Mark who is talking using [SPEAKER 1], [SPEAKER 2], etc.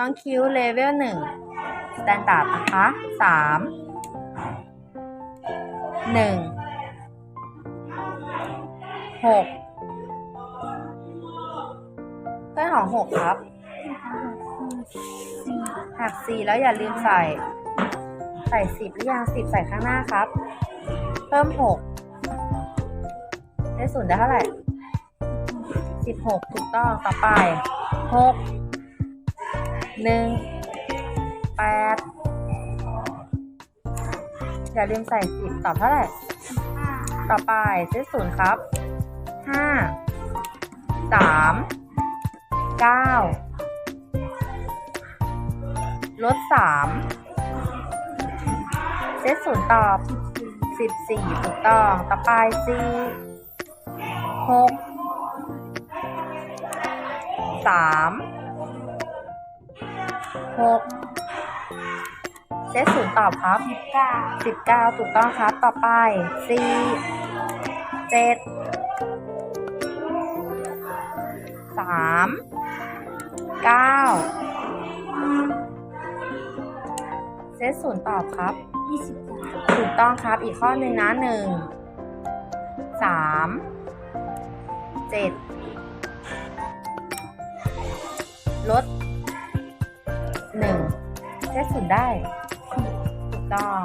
[SPEAKER 1] น้องคิวเลเวลหนึ่งสแตนดาร์ดนะคะสามหนึ่งหกเพื่อนของหกครับหักสี่แล้วอย่าลืมใส่ ใส่สิบหรือยังสิบใส่ข้างหน้าครับ เพิ่มหกได้ศูนย์ได้เท่าไหร่สิบหกถูกต้องต่อไปหก หนึ่งแปดอย่าลืมใส่สิบตอบเท่าไหร่ ต่อไปเซตศูนย์ครับห้าสามเก้าลดสามเซตศูนย์ตอบสิบสี่ถูกต้อง ต่อไปสี่หกสาม หกเซตศูนย์ตอบครับ
[SPEAKER 2] สิบเก้า
[SPEAKER 1] สิบเก้าถูกต้องครับ ต่อไปสี่เจ็ดสามเก้าเซตศูนย์ตอบครับ
[SPEAKER 2] ยี่สิบเก้า
[SPEAKER 1] ถูกต้องครับ อีกข้อหนึ่งนะหนึ่งสามเจ็ดลด เซตศูนย์ได้ ถูกต้อง